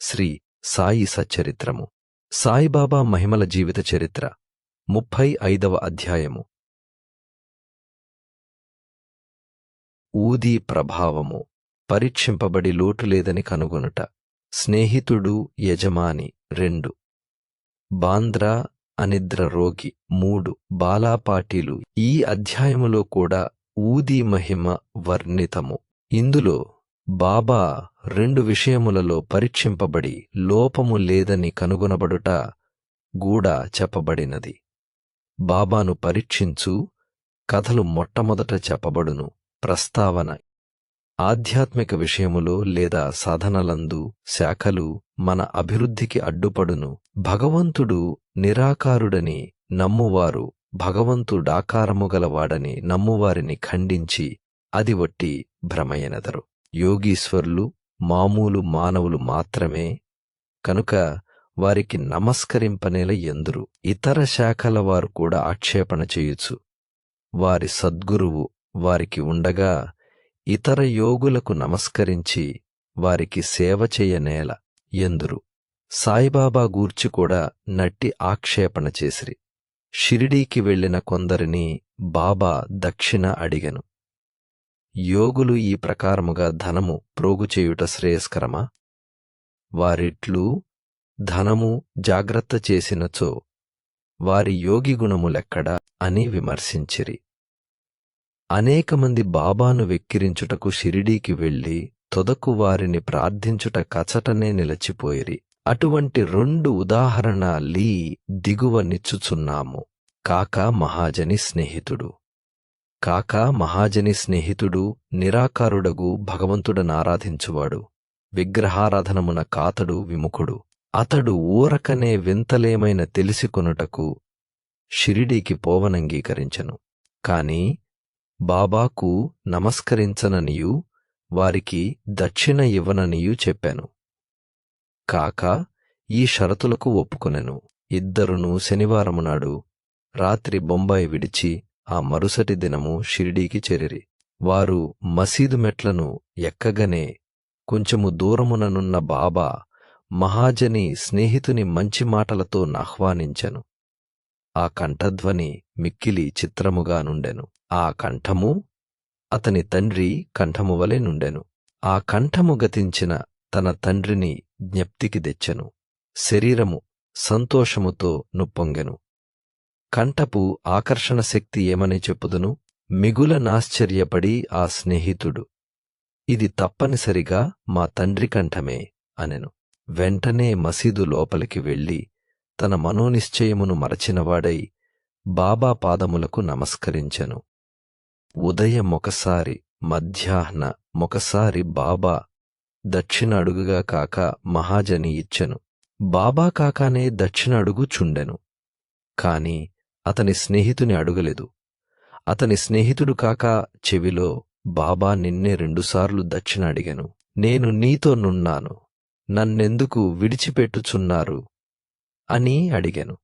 శ్రీ సాయి సచ్చరిత్రము. సాయిబాబా మహిమల జీవిత చరిత్ర. ముప్పై ఐదవ అధ్యాయము. ఊదీ ప్రభావము. పరీక్షింపబడి లోటు లేదని కనుగొనుట. స్నేహితుడు యజమాని రెండు. బాంద్రా అనిద్ర రోగి మూడు. బాలాపాటీలు ఈ అధ్యాయములో కూడా ఊదీ మహిమ వర్ణితము. ఇందులో బాబా రెండు విషయములలో పరీక్షింపబడి లోపము లేదని కనుగొనబడుట గూడా చెప్పబడినది. బాబాను పరీక్షించు కథలు మొట్టమొదట చెప్పబడును ప్రస్తావన. ఆధ్యాత్మిక విషయములో లేదా సాధనలందు శాఖలు మన అభివృద్ధికి అడ్డుపడును. భగవంతుడు నిరాకారుడని నమ్మువారు భగవంతుడాకారము గలవాడని నమ్మువారిని ఖండించి అది వట్టి భ్రమయనెదరు యోగీశ్వరులు మామూలు మానవులు మాత్రమే కనుక వారికి నమస్కరింపనేల ఎందురు. ఇతర శాఖల వారు కూడా ఆక్షేపణ చేయుచు. వారి సద్గురువు వారికి ఉండగా ఇతర యోగులకు నమస్కరించి వారికి సేవ చేయనేల ఎందురు. సాయిబాబా గూర్చి కూడా నట్టి ఆక్షేపణ చేసిరి. షిరిడీకి వెళ్ళిన కొందరిని బాబా దక్షిణ అడిగను. యోగులు ఈ ప్రకారముగా ధనము ప్రోగుచేయుట శ్రేయస్కరమా? వారిట్లు ధనము జాగ్రత్త చేసినచో వారి యోగి గుణములెక్కడా అని విమర్శించిరి. అనేకమంది బాబాను వెక్కిరించుటకు షిరిడీకి వెళ్ళి తొదకు వారిని ప్రార్థించుట కచటనే నిలచిపోయిరి. అటువంటి రెండు ఉదాహరణ లీ దిగువ నిచ్చుచున్నాము. కాక మహాజని స్నేహితుడు. కాక మహాజని స్నేహితుడు నిరాకారుడగు భగవంతుడనారాధించువాడు విగ్రహారాధనమున కాతడు విముఖుడు. అతడు ఊరకనే వింతలేమైన తెలిసికొనుటకు షిరిడీకి పోవనంగీకరించెను. కాని బాబాకు నమస్కరించననియూ వారికి దక్షిణ ఇవ్వననియూ చెప్పాను. కాక ఈ షరతులకు ఒప్పుకొనెను. ఇద్దరును శనివారము నాడు రాత్రి బొంబాయి విడిచి ఆ మరుసటి దినము షిరిడీకి చేరిరి. వారు మసీదు మెట్లను ఎక్కగనే కొంచెము దూరముననున్న బాబా మహాజని స్నేహితుని మంచి మాటలతో నాహ్వానించెను ఆ కంఠధ్వని మిక్కిలి చిత్రముగా నుండెను. ఆ కంఠము అతని తండ్రి కంఠము వలె నుండెను. ఆ కంఠము గతించిన తన తండ్రిని జ్ఞప్తికి తెచ్చెను. శరీరము సంతోషముతో నుప్పొంగెను. కంఠపు ఆకర్షణ శక్తి ఏమని చెప్పుదును? మిగుల నాశ్చర్యపడి ఆ స్నేహితుడు ఇది తప్పనిసరిగా మా తండ్రి కంఠమే అనెను. వెంటనే మసీదు లోపలికి వెళ్ళి తన మనోనిశ్చయమును మరచినవాడై బాబా పాదములకు నమస్కరించెను. ఉదయం ఒకసారి మధ్యాహ్న ఒకసారి బాబా దక్షిణ అడుగుగా కాక మహాజని ఇచ్చెను. బాబా కాకానే దక్షిణ అడుగు చుండెను. కాని అతని స్నేహితుని అడుగలేదు. అతని స్నేహితుడు కాక చెవిలో బాబా నిన్నే రెండుసార్లు దక్షిణ అడిగాను. నేను నీతో నున్నాను. నన్నెందుకు విడిచిపెట్టుచున్నారు? అని అడిగాను.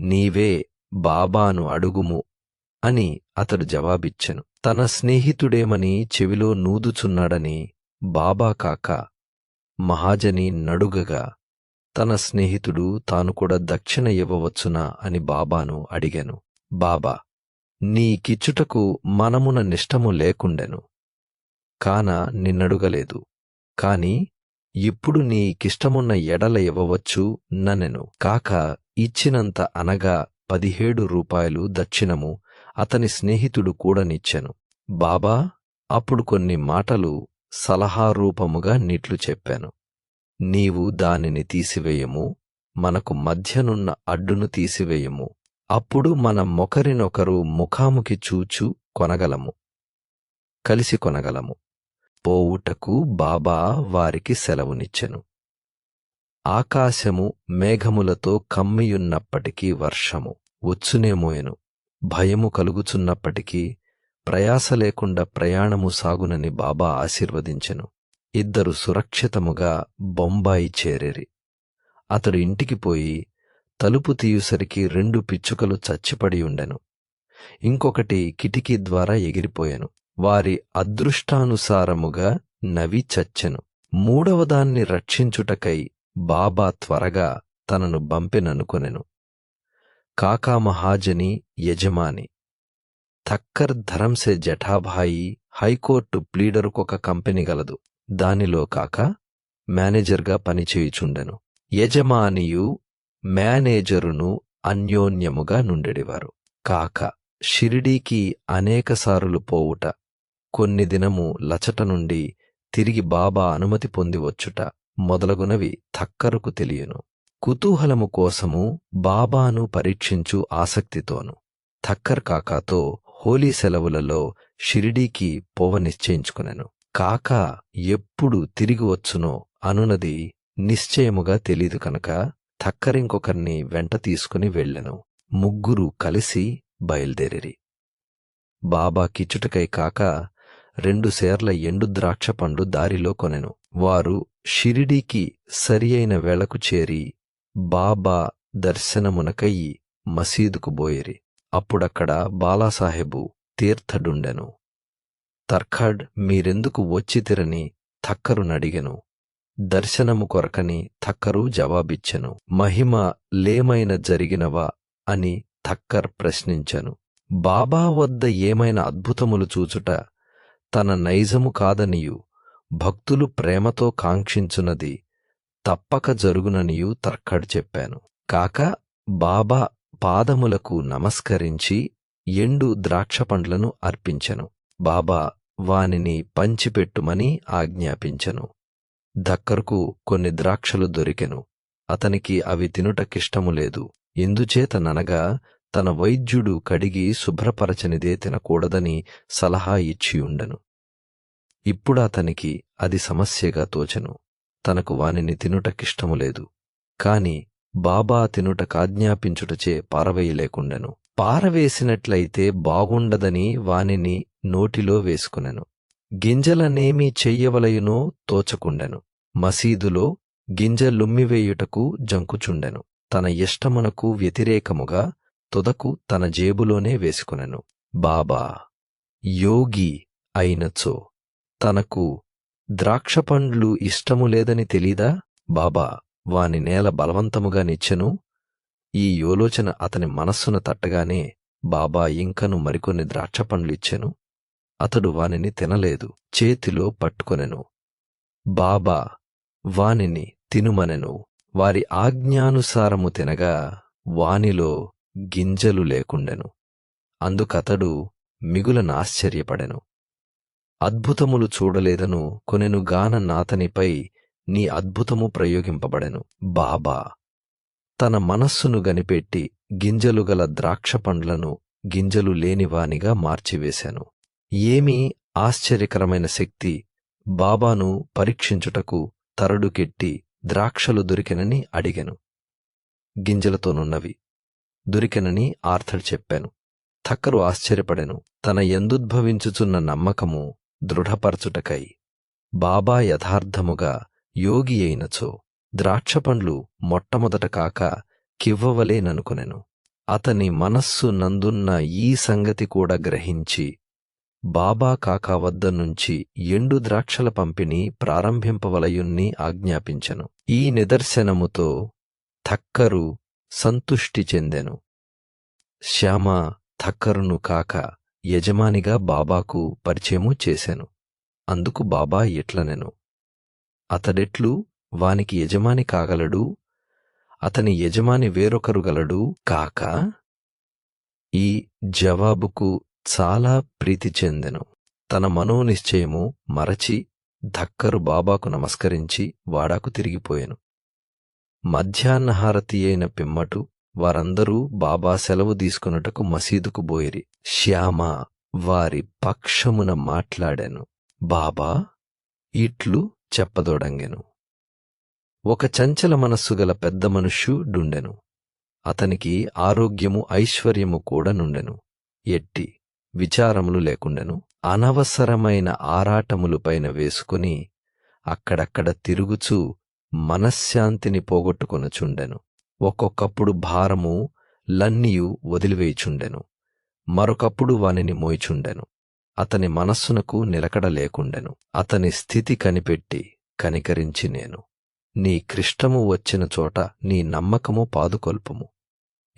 నీవే బాబాను అడుగుము అని అతడు జవాబిచ్చెను. తన స్నేహితుడేమని చెవిలో నూదుచున్నాడని బాబా కాక మహాజని నడుగగా తన స్నేహితుడు తాను కూడా దక్షిణ ఇవ్వవచ్చునా అని బాబాను అడిగాను. బాబా నీకిచ్చుటకు మనమున నిష్టము లేకుండెను. కాన నిన్నడుగలేదు. కాని ఇప్పుడు నీకిష్టమున్న ఎడల ఇవ్వవచ్చు ననెను. కాక ఇచ్చినంత అనగా పదిహేడు రూపాయలు దక్షిణము అతని స్నేహితుడు కూడనిచ్చెను. బాబా అప్పుడు కొన్ని మాటలు సలహా రూపముగా నీట్లు చెప్పాను. నీవు దానిని తీసివేయము మనకు మధ్యనున్న అడ్డును తీసివేయము. అప్పుడు మన ఒకరినొకరు ముఖాముఖి చూచు కొనగలము కలిసి కొనగలము. పోవుటకు బాబా వారికి సెలవునిచ్చెను. ఆకాశము మేఘములతో కమ్మియున్నప్పటికీ వర్షము వచ్చునేమోయెను భయము కలుగుచున్నప్పటికీ ప్రయాస లేకుండా ప్రయాణము సాగునని బాబా ఆశీర్వదించెను. ఇద్దరు సురక్షితముగా బొంబాయి చేరేరి. అతడు ఇంటికి పోయి తలుపు తీయుసరికి రెండు పిచ్చుకలు చచ్చిపడి ఉండెను. ఇంకొకటి కిటికీ ద్వారా ఎగిరిపోయెను. వారి అదృష్టానుసారముగా నవి చచ్చెను. మూడవదాన్ని రక్షించుటకై బాబా త్వరగా తనను బంపెననుకొనెను. కాకా మహాజని యజమాని. థక్కర్ ధరంసే జఠాభాయి హైకోర్టు ప్లీడరుకొక కంపెనీ గలదు. దానిలో కాక మేనేజర్గా పనిచేయుచుండెను. యజమానియు మేనేజరును అన్యోన్యముగా నుండెడివారు. కాక షిరిడీకి అనేకసారులు పోవుట కొన్ని దినము లచట నుండి తిరిగి బాబా అనుమతి పొంది వచ్చుట మొదలగునవి థక్కరుకు తెలియను. కుతూహలము కోసము బాబాను పరీక్షించు ఆసక్తితోను థక్కర్ కాకాతో హోలీ సెలవులలో షిరిడీకి పోవ నిశ్చయించుకునెను. కాక ఎప్పుడు తిరిగి వచ్చునో అనునది నిశ్చయముగా తెలీదు కనుక థక్కరింకొకర్ని వెంట తీసుకుని వెళ్ళెను. ముగ్గురు కలిసి బయలుదేరిరి. బాబా కిచ్చుటకై కాక రెండు సేర్ల ఎండు ద్రాక్ష పండు దారిలో కొనెను. వారు షిరిడీకి సరి అయిన వేళకు చేరి బాబా దర్శనమునకయి మసీదుకు బోయిరి. అప్పుడక్కడ బాలాసాహెబు తీర్థడుండెను. తర్ఖడ్ మీరెందుకు వచ్చితిరని థక్కరునడిగెను దర్శనము కొరకని థక్కరు జవాబిచ్చెను. మహిమ లేమైన జరిగినవా అని థక్కర్ ప్రశ్నించెను. బాబా వద్ద ఏమైనా అద్భుతములు చూచుట తన నైజము కాదనియు. భక్తులు ప్రేమతో కాంక్షించున్నది తప్పక జరుగుననియు తర్ఖడ్ చెప్పాను. కాక బాబా పాదములకు నమస్కరించి ఎండు ద్రాక్ష పండ్లను అర్పించెను. బాబా వానిని పంచిపెట్టుమని ఆజ్ఞాపించెను. దక్కర్కు కొన్ని ద్రాక్షలు దొరికెను. అతనికి అవి తినుటకిష్టము లేదు. ఎందుచేతననగా తన వైద్యుడు కడిగి శుభ్రపరచనిదే తినకూడదని సలహా ఇచ్చియుండెను. ఇప్పుడు అతనికి అది సమస్యగా తోచెను. తనకు వానిని తినుటకిష్టము లేదు. కాని బాబా తినుటకాజ్ఞాపించుటచే పారవేయలేకుండెను. పారవేసినట్లయితే బాగుండదని వానిని నోటిలో వేసుకునెను. గింజలనేమి చెయ్యవలయునో తోచకుండెను. మసీదులో గింజలుమ్మివేయుటకు జంకుచుండెను. తన ఇష్టమునకు వ్యతిరేకముగా తుదకు తన జేబులోనే వేసుకునెను. బాబా! యోగి అయినచో తనకు ద్రాక్షపండ్లు ఇష్టము లేదని తెలీదా? బాబా! వాని నేల బలవంతముగా నిచ్చెను. ఈ యోలోచన అతని మనస్సును తట్టగానే బాబా ఇంకను మరికొన్ని ద్రాక్షపండ్లు ఇచ్చెను అతడు వానిని తినలేదు. చేతిలో పట్టుకొనెను. బాబా వానిని తినుమనెను. వారి ఆజ్ఞానుసారము తినగా వానిలో గింజలు లేకుండెను. అందుకతడు మిగులనాశ్చర్యపడెను అద్భుతములు చూడలేదను కొనెనుగాన నాతనిపై నీ అద్భుతము ప్రయోగింపబడెను. బాబా తన మనస్సును గనిపెట్టి గింజలు గల ద్రాక్ష పండ్లను గింజలు లేనివానిగా మార్చివేశాను. ఏమీ ఆశ్చర్యకరమైన శక్తి బాబాను పరీక్షించుటకు తరడుకెట్టి ద్రాక్షలు దొరికెనని అడిగాను. గింజలతోనున్నవి దొరికెనని ఆర్థర్ చెప్పాను. థక్కరు ఆశ్చర్యపడెను. తన ఎందుద్భవించుచున్న నమ్మకము దృఢపరచుటకై బాబా యథార్థముగా యోగి అయినచో. ద్రాక్షపండ్లు మొట్టమొదట కాక కివ్వవలేననుకొనెను అతని మనస్సు నందున్న ఈ సంగతి కూడా గ్రహించి బాబా కాకా వద్ద నుంచి ఎండు ద్రాక్షల పంపిణీ ప్రారంభింపవలయుణ్ణి ఆజ్ఞాపించెను. ఈ నిదర్శనముతో థక్కరు సంతుష్టి చెందెను. శ్యామ థక్కరును కాక యజమానిగా బాబాకు పరిచయము చేశాను అందుకు బాబా ఎట్లనెను? అతడెట్లు వానికి యజమాని కాగలడు? అతని యజమాని వేరొకరు గలడు కాక? ఈ జవాబుకు చాలా ప్రీతి చెందెను. తన మనోనిశ్చయము మరచి ధక్కరు బాబాకు నమస్కరించి వాడాకు తిరిగిపోయాను. మధ్యాహ్నహారతి అయిన పిమ్మటు వారందరూ బాబా సెలవు తీసుకొనుటకు మసీదుకు బోయిరి. శ్యామ వారి పక్షమున మాట్లాడాను. బాబా ఇట్లు చెప్పదోడంగెను. ఒక చంచల మనస్సు గల పెద్ద మనుష్యుడుండెను అతనికి ఆరోగ్యము ఐశ్వర్యము కూడా నుండెను. ఎట్టి విచారములు లేకుండెను. అనవసరమైన ఆరాటములు పైన వేసుకుని అక్కడక్కడ తిరుగుచూ మనశ్శాంతిని పోగొట్టుకొనుచుండెను. ఒక్కొక్కప్పుడు భారము లన్నియు వదిలివేయుచుండెను. మరొకప్పుడు వానిని మోయిచుండెను. అతని మనస్సునకు నిలకడ లేకుండెను. అతని స్థితి కనిపెట్టి కనికరించి నేను. నీ క్లిష్టము వచ్చిన చోట నీ నమ్మకము పాదుకొల్పము.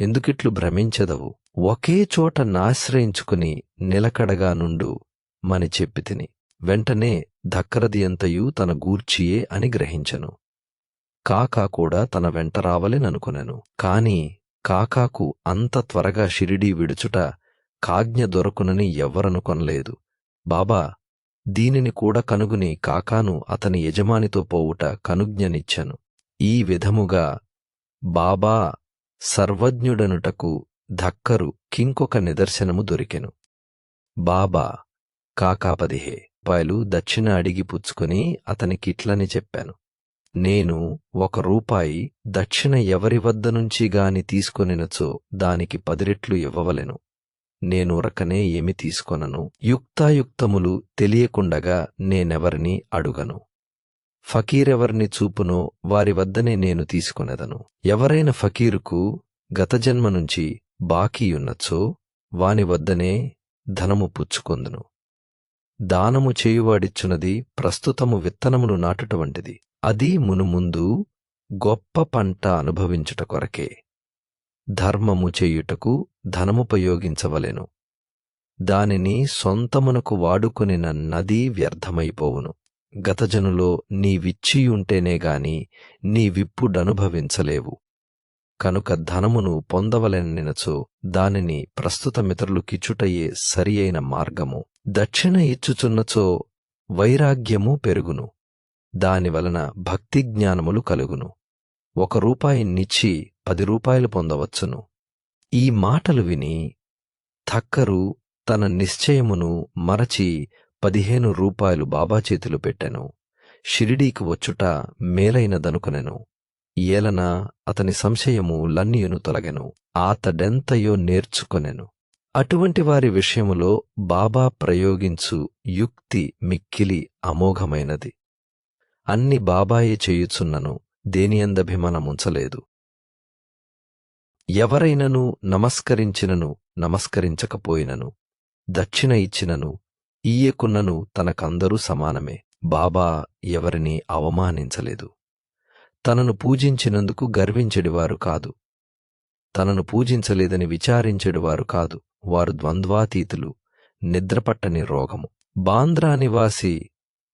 ఎందుకిట్లు భ్రమించదవు? ఒకే చోట నాశ్రయించుకుని నిలకడగా నుండు మని చెప్పి తిని వెంటనే ధక్కరదియంతయు తన గూర్చియే అని గ్రహించెను. కాకా కూడా తన వెంట రావలెననుకొనెను. కాని కాకాకు అంత త్వరగా షిరిడీ విడుచుట కాజ్ఞ దొరకునని ఎవ్వరనుకొనలేదు. బాబా దీనిని కూడా కనుగుని కాకాను అతని యజమానితో పోవుట కనుజ్ఞనిచ్చెను. ఈ విధముగా బాబా సర్వజ్ఞుడనుటకు ధక్కరు కింకొక నిదర్శనము దొరికెను. బాబా కాకా పదిహే రూపాయలు దక్షిణ అడిగి పుచ్చుకొని అతనికిట్లని చెప్పాను. నేను ఒక రూపాయి దక్షిణ ఎవరి వద్ద నుంచి గాని తీసుకొనినచో దానికి పదిరెట్లు ఇవ్వవలెను. నేను రకనే ఏమి తీసుకొనను. యుక్తాయుక్తములు తెలియకుండగా నేనెవరిని అడుగను. ఫకీరెవరిని చూపునో వారి వద్దనే నేను తీసుకొనెదను. ఎవరైన ఫకీరుకు గత జన్మ నుంచి బాకీయున్నచో వాని వద్దనే ధనము పుచ్చుకొందును. దానము చేయువాడిచ్చునది ప్రస్తుతము విత్తనములు నాటుట వంటిది. అది మునుముందు గొప్ప పంట అనుభవించుట కొరకే. ధర్మము చేయుటకు ధనముపయోగించవలెను. దానిని సొంతమునకు వాడుకొనిన నది వ్యర్థమైపోవును. గతజనులో నీవిచ్చియుంటేనే గాని నీ విప్పుడనుభవించలేవు కనుక ధనమును పొందవలెననినచో దానిని ప్రస్తుత మిత్రులకిచ్చుటయే సరి అయిన మార్గము. దక్షిణ ఇచ్చుచున్నచో వైరాగ్యము పెరుగును. దానివలన భక్తి జ్ఞానములు కలుగును. ఒక రూపాయినిచ్చి పది రూపాయలు పొందవచ్చును. ఈ మాటలు విని థక్కరు తన నిశ్చయమును మరచి పదిహేను రూపాయలు బాబా చేతిలో పెట్టెను. షిరిడీకి వచ్చుట మేలైనదనుకొనెను. ఏలన అతని సంశయము లన్నియును తొలగెను. ఆతడెంతయో నేర్చుకొనెను. అటువంటి వారి విషయములో బాబా ప్రయోగించు యుక్తి మిక్కిలి అమోఘమైనది. అన్ని బాబాయే చేయుచున్నను. దేనియందభిమానముంచలేదు ఎవరైనను నమస్కరించినను నమస్కరించకపోయినను దక్షిణ ఇచ్చినను ఈయకున్నను తనకందరూ సమానమే. బాబా ఎవరిని అవమానించలేదు. తనను పూజించినందుకు గర్వించెడివారు కాదు. తనను పూజించలేదని విచారించెడివారు కాదు. వారు ద్వంద్వాతీతులు నిద్రపట్టని రోగము. బాంద్రా నివాసి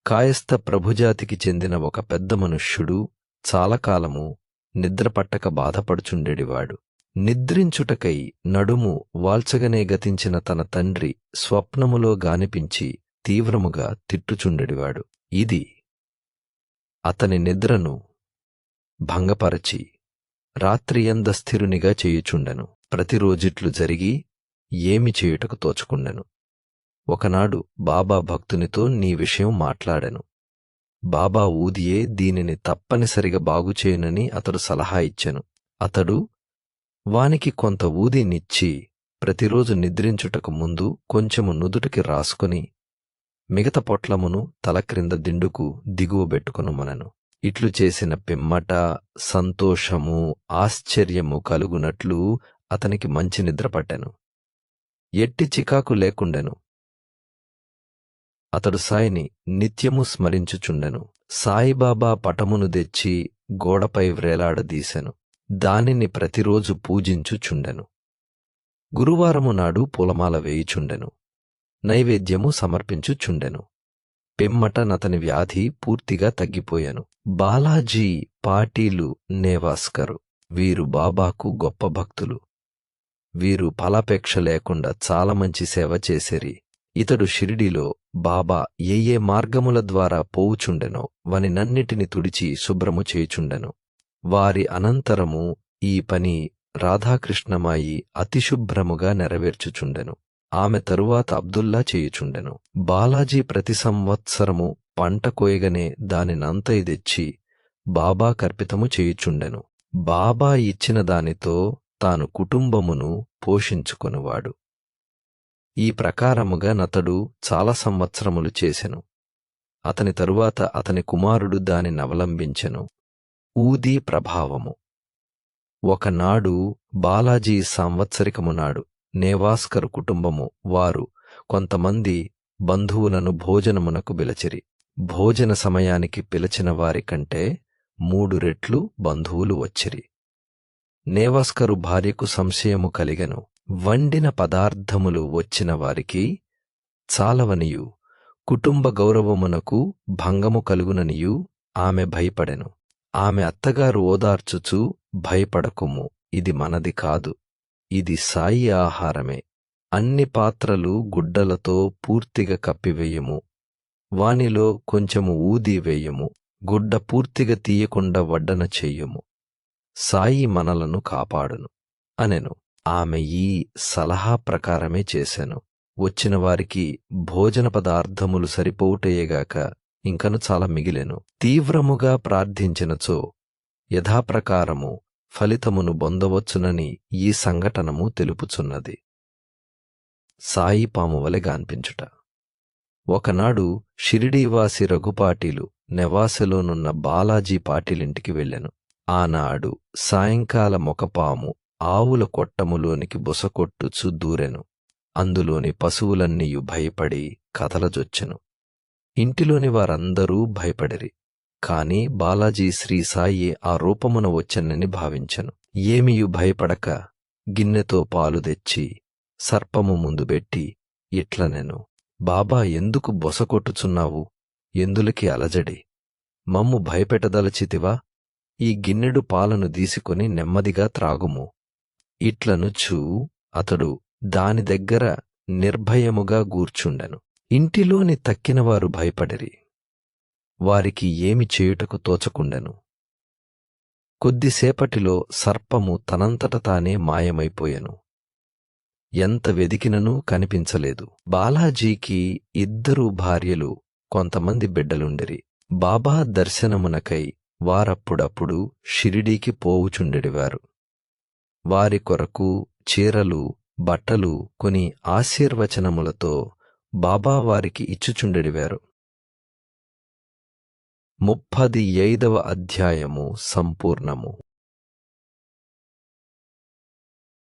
కాయస్థ ప్రభుజాతికి చెందిన ఒక పెద్ద మనుష్యుడు చాలకాలము నిద్రపట్టక బాధపడుచుండెడివాడు. నిద్రించుటకై నడుము వాల్చగనే గతించిన తన తండ్రి స్వప్నములో గానిపించి తీవ్రముగా తిట్టుచుండెడివాడు. ఇది అతని నిద్రను భంగపరచి రాత్రియందస్థిరునిగా చేయుచుండెను. ప్రతిరోజిట్లు జరిగి ఏమి చేయుటకు తోచుకుండెను ఒకనాడు బాబా భక్తునితో నీ విషయం మాట్లాడెను. బాబా ఊదియే దీనిని తప్పనిసరిగా బాగుచేయునని అతడు సలహా ఇచ్చెను. అతడు వానికి కొంత ఊదినిచ్చి ప్రతిరోజు నిద్రించుటకు ముందు కొంచెము నుదుటికి రాసుకొని మిగతా పొట్లమును తల క్రింద దిండుకు దిగువ పెట్టుకొనుమనెను ఇట్లు చేసిన పిమ్మట సంతోషము ఆశ్చర్యము కలుగునట్లు అతనికి మంచి నిద్ర పట్టెను. ఎట్టి చికాకు లేకుండెను. అతడు సాయిని నిత్యము స్మరించుచుండెను. సాయిబాబా పటమును తెచ్చి గోడపై వ్రేలాడదీశెను దానిని ప్రతిరోజు పూజించుచుండెను. గురువారము నాడు పూలమాల వేయుచుండెను. నైవేద్యము సమర్పించుచుండెను. పిమ్మట నతని వ్యాధి పూర్తిగా తగ్గిపోయాను. బాలాజీ పాటీలు నేవాస్కరు. వీరు బాబాకు గొప్ప భక్తులు. వీరు ఫలాపేక్ష లేకుండా చాలా మంచి సేవ చేసేరి. ఇతడు షిరిడిలో బాబా ఏ ఏ మార్గముల ద్వారా పోవుచుండెనో వనినన్నిటిని తుడిచి శుభ్రము చేయుచుండెను. వారి అనంతరము ఈ పని రాధాకృష్ణమాయి అతిశుభ్రముగా నెరవేర్చుచుండెను. ఆమె తరువాత అబ్దుల్లా చేయుచుండెను. బాలాజీ ప్రతి సంవత్సరము పంట కోయగనే దానినంతయి తెచ్చి బాబా కర్పితము చేయుచుండెను. బాబా ఇచ్చిన దానితో తాను కుటుంబమును పోషించుకొనువాడు. ఈ ప్రకారముగా నతడు చాలా సంవత్సరములు చేసెను. అతని తరువాత అతని కుమారుడు దానినవలంబించెను ఊదీ ప్రభావము. ఒకనాడు బాలాజీ సాంవత్సరికమునాడు నేవాస్కర్ కుటుంబము వారు కొంతమంది బంధువులను భోజనమునకు పిలచిరి. భోజన సమయానికి పిలిచిన వారి కంటే మూడు రెట్లు బంధువులు వచ్చిరి. నేవాస్కరు భార్యకు సంశయము కలిగెను. వండిన పదార్థములు వచ్చిన వారికి చాలవనియు కుటుంబ గౌరవమునకు భంగము కలుగుననియు ఆమె భయపడెను. ఆమె అత్తగారు ఓదార్చుచు భయపడకుము. ఇది మనది కాదు. ఇది సాయి ఆహారమే. అన్ని పాత్రలు గుడ్డలతో పూర్తిగా కప్పివేయము. వానిలో కొంచెము ఊది వేయము. గుడ్డ పూర్తిగా తీయకుండా వడ్డన చెయ్యము సాయి మనలను కాపాడును. అనెను. ఆమె ఈ సలహా ప్రకారమే చేశాను. వచ్చిన వారికి భోజన పదార్థములు సరిపోవుటయేగాక ఇంకను చాలా మిగిలెను. తీవ్రముగా ప్రార్థించినచో యథాప్రకారము ఫలితమును పొందవచ్చునని ఈ సంఘటనము తెలుపుచున్నది. సాయి పాము వలె గాన్పించుట. ఒకనాడు షిరిడీవాసి రఘుపాటిలు నెవాసెలోనున్న బాలాజీ పాటిలింటికి వెళ్ళెను. ఆనాడు సాయంకాల మొకపాము ఆవుల కొట్టములోనికి బుసకొట్టుచు దూరెను. అందులోని పశువులన్నీయు భయపడి కదలజొచ్చెను. ఇంటిలోని వారందరూ భయపడిరి. కాని బాలాజీ శ్రీ సాయి ఆ రూపమున వచ్చనని భావించెను. ఏమియు భయపడక గిన్నెతో పాలు తెచ్చి సర్పము ముందు పెట్టి ఇట్లనెను. బాబా ఎందుకు బొసకొట్టుచున్నావు ఎందులకి అలజడి? మమ్ము భయపెట్టదలచితివా? ఈ గిన్నెడు పాలను దీసుకొని నెమ్మదిగా త్రాగుము. ఇట్లనుచు అతడు దాని దగ్గర నిర్భయముగా గూర్చుండెను. ఇంటిలోని తక్కినవారు భయపడిరి. వారికి ఏమి చేయుటకు తోచకుండెను. కొద్దిసేపటిలో సర్పము తనంతట తానే మాయమైపోయెను. ఎంత వెదికిననూ కనిపించలేదు. బాలాజీకి ఇద్దరు భార్యలు కొంతమంది బిడ్డలుండిరి. బాబా దర్శనమునకై వారప్పుడప్పుడు షిరిడీకి పోవుచుండెడివారు. వారి కొరకు చీరలు బట్టలు కొని ఆశీర్వచనములతో బాబా వారికి ఇచ్చుచుండెడివారు. ముప్పది ఐదవ అధ్యాయము సంపూర్ణము.